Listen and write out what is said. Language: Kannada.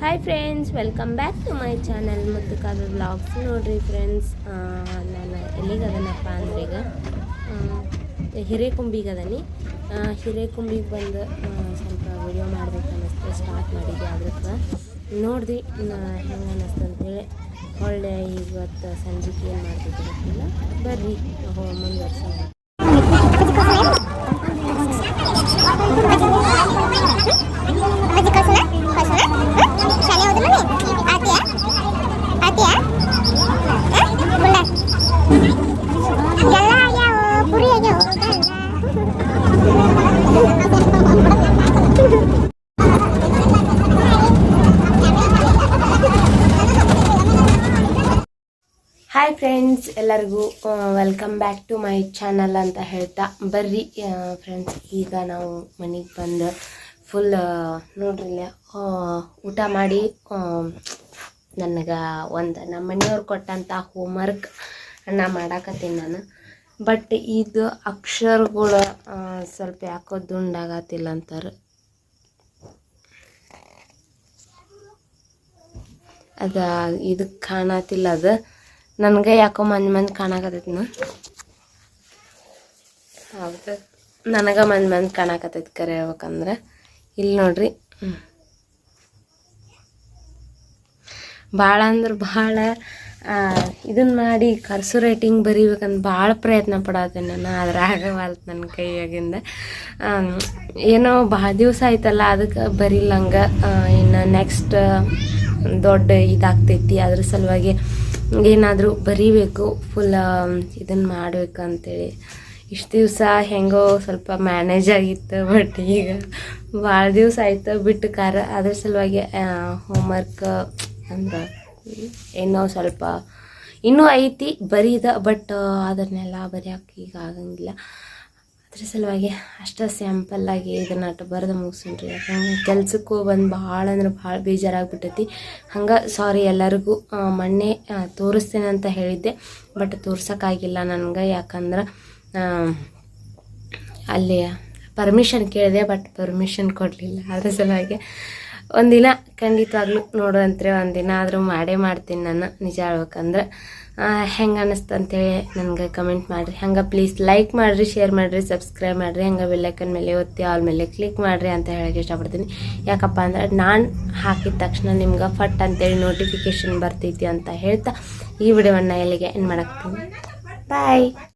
Hi friends, welcome back to my channel ಮತ್ತು ಕಲರ್ ಬ್ಲಾಗ್ಸ್ ನೋಡಿರಿ ಫ್ರೆಂಡ್ಸ್ ನಾನು ಎಲ್ಲಿಗದನಪ್ಪ ಅಂದ್ರೆ ಈಗ ಹಿರೇಕುಂಬಿಗೆ ಅದನಿ ಹಿರೇಕುಂಬಿಗೆ ಬಂದು ಸ್ವಲ್ಪ ವಿಡಿಯೋ ಮಾಡಬೇಕು ಸ್ಟಾರ್ಟ್ ಮಾಡಿದ್ದೆ ಅದಕ್ಕೆ ನೋಡ್ರಿ ಹೆಂಗೆ ಅನ್ನಿಸ್ತು ಅಂತೇಳಿ. ಒಳ್ಳೆ ಇವತ್ತು ಸಂಜೆಗೆ ಏನು ಮಾಡ್ತಿದ್ದೆ ಗೊತ್ತಿಲ್ಲ. ಬರ್ರಿ ಮುಂದುವರ್ಸೋಣ. ಹಾಯ್ ಫ್ರೆಂಡ್ಸ್ ಎಲ್ಲರಿಗೂ welcome back to my channel ಅಂತ ಹೇಳ್ತಾ ಬರ್ರಿ. ಫ್ರೆಂಡ್ಸ್ ಈಗ ನಾವು ಮನೆಗೆ ಬಂದು ಫುಲ್ ನೋಡ್ರಿಲ್ಲ ಊಟ ಮಾಡಿ ನನಗೆ ಒಂದು ನಮ್ಮ ಮನೆಯವ್ರು ಕೊಟ್ಟಂಥ ಹೋಮ್ವರ್ಕ್ ನಾ ಮಾಡಾಕತ್ತೀನಿ ನಾನು. ಬಟ್ ಇದು ಅಕ್ಷರಗಳು ಸ್ವಲ್ಪ ಯಾಕೋ ದುಂಡಾಗತ್ತಿಲ್ಲ ಅಂತಾರೆ. ಅದು ಇದಕ್ಕೆ ಕಾಣತಿಲ್ಲ ಅದು. ನನಗೆ ಯಾಕೋ ಮಂದಿ ಮಂದಿ ಕಾಣಕತ್ತೈತಿ ಹೌದು. ನನಗೆ ಮಂದಿ ಮಂದಿ ಕಾಣಕತ್ತೈತಿ ಕರೆ ಹೇಳ್ಬೇಕಂದ್ರೆ ಇಲ್ಲಿ ನೋಡ್ರಿ. ಭಾಳ ಅಂದ್ರೆ ಭಾಳ ಇದನ್ನ ಮಾಡಿ ಕರ್ಸು ರೇಟಿಂಗ್ ಬರೀಬೇಕಂತ ಭಾಳ ಪ್ರಯತ್ನ ಪಡತ್ತೇನೆ ನಾನು ಆದ್ರೆ ಆಗವಲ್ತು ನನ್ನ ಕೈಯಾಗಿಂದ. ಏನೋ ಭಾಳ ದಿವಸ ಆಯ್ತಲ್ಲ ಅದಕ್ಕೆ ಬರೀಲಂಗೆ ಇನ್ನು ನೆಕ್ಸ್ಟ್ ದೊಡ್ಡ ಇದಾಗ್ತೈತಿ ಅದ್ರ ಸಲುವಾಗಿ ಏನಾದರೂ ಬರಿಬೇಕು ಫುಲ್ ಇದನ್ನು ಮಾಡಬೇಕು ಅಂತೇಳಿ ಇಷ್ಟು ದಿವಸ ಹೆಂಗೋ ಸ್ವಲ್ಪ ಮ್ಯಾನೇಜ್ ಆಗಿತ್ತು ಬಟ್ ಈಗ ಭಾಳ ದಿವಸ ಆಯಿತು ಬಿಟ್ಟು ಕಾರ ಅದ್ರ ಸಲುವಾಗಿ ಹೋಮ್ವರ್ಕ್ ಅಂದ್ರೆ ಏನೋ ಸ್ವಲ್ಪ ಇನ್ನೂ ಐತಿ ಬರೀದ ಬಟ್ ಅದನ್ನೆಲ್ಲ ಬರೆಯೋಕೆ ಈಗ ಆಗಂಗಿಲ್ಲ. ಅದ್ರ ಸಲುವಾಗಿ ಅಷ್ಟು ಸ್ಯಾಂಪಲ್ಲಾಗಿ ಇದನ್ನ ಅಟ್ಟು ಬರೆದು ಮುಗಿಸ್ರಿ ಯಾಕಂದ್ರೆ ಕೆಲ್ಸಕ್ಕೂ ಬಂದು ಭಾಳ ಅಂದ್ರೆ ಭಾಳ ಬೇಜಾರಾಗ್ಬಿಟ್ಟೈತಿ. ಹಂಗೆ ಸಾರಿ ಎಲ್ಲರಿಗೂ ಮೊನ್ನೆ ತೋರಿಸ್ತೇನೆ ಅಂತ ಹೇಳಿದ್ದೆ. ಬಟ್ ತೋರ್ಸೋಕ್ಕಾಗಿಲ್ಲ ನನಗೆ, ಯಾಕಂದ್ರೆ ಅಲ್ಲಿ ಪರ್ಮಿಷನ್ ಕೇಳಿದೆ ಬಟ್ ಪರ್ಮಿಷನ್ ಕೊಡಲಿಲ್ಲ. ಅದ್ರ ಸಲುವಾಗಿ ಒಂದಿನ ಖಂಡಿತವಾಗ್ಲೂ ನೋಡುವಂತ್ರೆ ಒಂದಿನ ಆದರೂ ಮಾಡೇ ಮಾಡ್ತೀನಿ ನಾನು, ನಿಜ ಹೇಳ್ಬೇಕಂದ್ರೆ. ಹೆಂಗೆ ಅನ್ನಿಸ್ತು ಅಂತೇಳಿ ನನಗೆ ಕಮೆಂಟ್ ಮಾಡಿರಿ. ಹಂಗೆ ಪ್ಲೀಸ್ ಲೈಕ್ ಮಾಡಿರಿ ಶೇರ್ ಮಾಡಿರಿ ಸಬ್ಸ್ಕ್ರೈಬ್ ಮಾಡಿರಿ. ಹಂಗೆ ಬೆಲ್ಲೈಕನ್ ಮೇಲೆ ಒತ್ತಿ ಆಲ್ ಮೇಲೆ ಕ್ಲಿಕ್ ಮಾಡಿರಿ ಅಂತ ಹೇಳೋಕ್ಕೆ ಇಷ್ಟಪಡ್ತೀನಿ. ಯಾಕಪ್ಪ ಅಂದ್ರೆ ನಾನು ಹಾಕಿದ ತಕ್ಷಣ ನಿಮ್ಗೆ ಫಟ್ ಅಂತೇಳಿ ನೋಟಿಫಿಕೇಶನ್ ಬರ್ತೈತಿ ಅಂತ ಹೇಳ್ತಾ ಈ ವಿಡಿಯೋವನ್ನು ಎಲ್ಲಿಗೆ ಏನು ಮಾಡಾಕ್ತೀನಿ ಬಾಯ್